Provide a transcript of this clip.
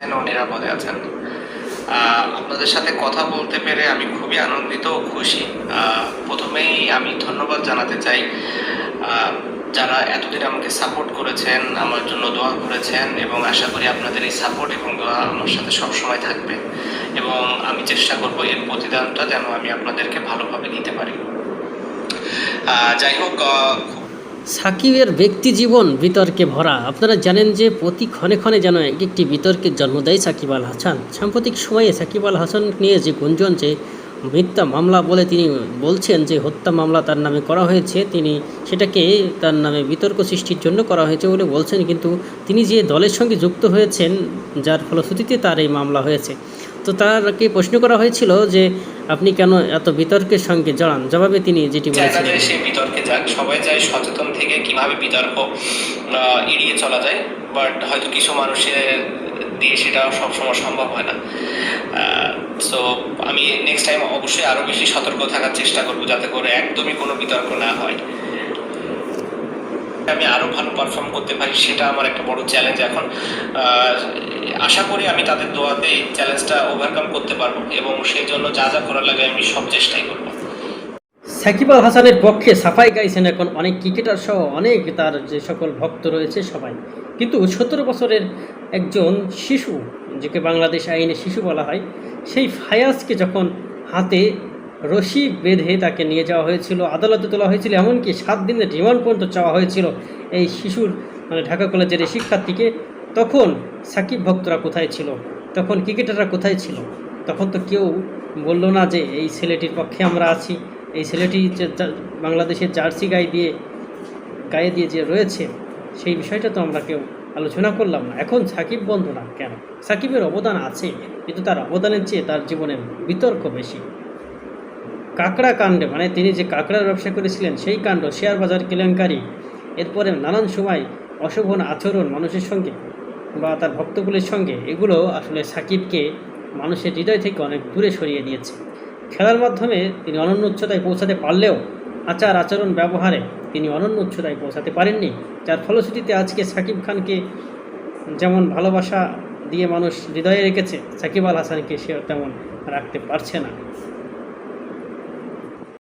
নিরাপদে আছেন। আপনাদের সাথে কথা বলতে পেরে আমি খুবই আনন্দিত ও খুশি। প্রথমেই আমি ধন্যবাদ জানাতে চাই। যারা এতদিন আমাকে সাপোর্ট করেছেন, আমার জন্য দোয়া করেছেন এবং আশা করি আপনাদের এই সাপোর্ট এবং দোয়া আমার সাথে সবসময় থাকবে। এবং আমি চেষ্টা করব এর প্রতিদানটা যেন আমি আপনাদেরকে ভালোভাবে দিতে পারি। যাই হোক সাকিবের ব্যক্তি জীবন বিতর্কে ভরা। আপনারা জানেন যে প্রতি ক্ষণে ক্ষণে যেন এক একটি বিতর্কের জন্ম দেয় সাকিব আল হাসান। সাম্প্রতিক সময়ে সাকিব আল হাসান নিয়ে যে গুঞ্জন, যে মিথ্যা মামলা বলে তিনি বলছেন যে হত্যা মামলা তার নামে করা হয়েছে, তিনি সেটাকে তার নামে বিতর্ক সৃষ্টির জন্য করা হয়েছে বলে বলছেন। কিন্তু তিনি যে দলের সঙ্গে যুক্ত হয়েছেন, যার ফলশ্রুতিতে তার এই মামলা হয়েছে। তো তারকে প্রশ্ন করা হয়েছিল যে আপনি কেন এত বিতর্কের সঙ্গে জড়ান? জবাবে তিনি যেটি বলেছিলেন। সে বিতর্কে যাক সবাই চায় সচেতন থেকে কীভাবে বিতর্ক এড়িয়ে চলা যায় বাট হয়তো কিছু মানুষের দিয়ে সেটা সবসময় সম্ভব হয় না। সো আমি নেক্সট টাইম অবশ্যই আরও বেশি সতর্ক থাকার চেষ্টা করব যাতে করে একদমই কোনো বিতর্ক না হয়। আমি আরও ভালো পারফর্ম করতে পারি, সেটা আমার একটা বড় চ্যালেঞ্জ এখন আশা করি আমি তাদের দোয়াতে এই চ্যালেঞ্জটা ওভারকাম করতে পারব এবং সেই জন্য যা যা করার লাগে আমি সব চেষ্টাই করব। সাকিব আল হাসানের পক্ষে সাফাই গাইছেন এখন অনেক ক্রিকেটার সহ অনেক তার যে সকল ভক্ত রয়েছে সবাই। কিন্তু সতেরো বছরের একজন শিশু, যাকে বাংলাদেশ আইনে শিশু বলা হয়, সেই ফায়াজকে যখন হাতে রশি বেঁধে তাকে নিয়ে যাওয়া হয়েছিল, আদালতে তোলা হয়েছিল, এমনকি সাত দিনের রিমান্ড পর্যন্ত চাওয়া হয়েছিল এই শিশুর মানে ঢাকা কলেজের এই শিক্ষার্থীকে। তখন সাকিব ভক্তরা কোথায় ছিল? তখন ক্রিকেটাররা কোথায় ছিল? তখন তো কেউ বলল না যে এই ছেলেটির পক্ষে আমরা আছি। এই ছেলেটি বাংলাদেশের জার্সি গায়ে দিয়ে গায়ে দিয়ে যে রয়েছে, সেই বিষয়টা তো আমরা কেউ আলোচনা করলাম না। এখন সাকিব বন্ধ না কেন? সাকিবের অবদান আছে, কিন্তু তার অবদানের চেয়ে তার জীবনে বিতর্ক বেশি। কাঁকড়া কাণ্ডে মানে তিনি যে কাঁকড়ার ব্যবসা করেছিলেন, সেই কাণ্ড, শেয়ার বাজার কেলেঙ্কারি, এরপরে নানান সময় অশোভন আচরণ মানুষের সঙ্গে বা তার ভক্তগুলির সঙ্গে, এগুলো আসলে সাকিবকে মানুষের হৃদয় থেকে অনেক দূরে সরিয়ে দিয়েছে। খেলার মাধ্যমে তিনি অনন্য উচ্চতায় পৌঁছাতে পারলেও আচার আচরণ ব্যবহারে তিনি অনন্য উচ্চতায় পৌঁছাতে পারেননি। যার ফলশ্রুতিতে আজকে সাকিব খানকে যেমন ভালোবাসা দিয়ে মানুষ হৃদয়ে রেখেছে, সাকিব আল হাসানকে সে তেমন রাখতে পারছে না।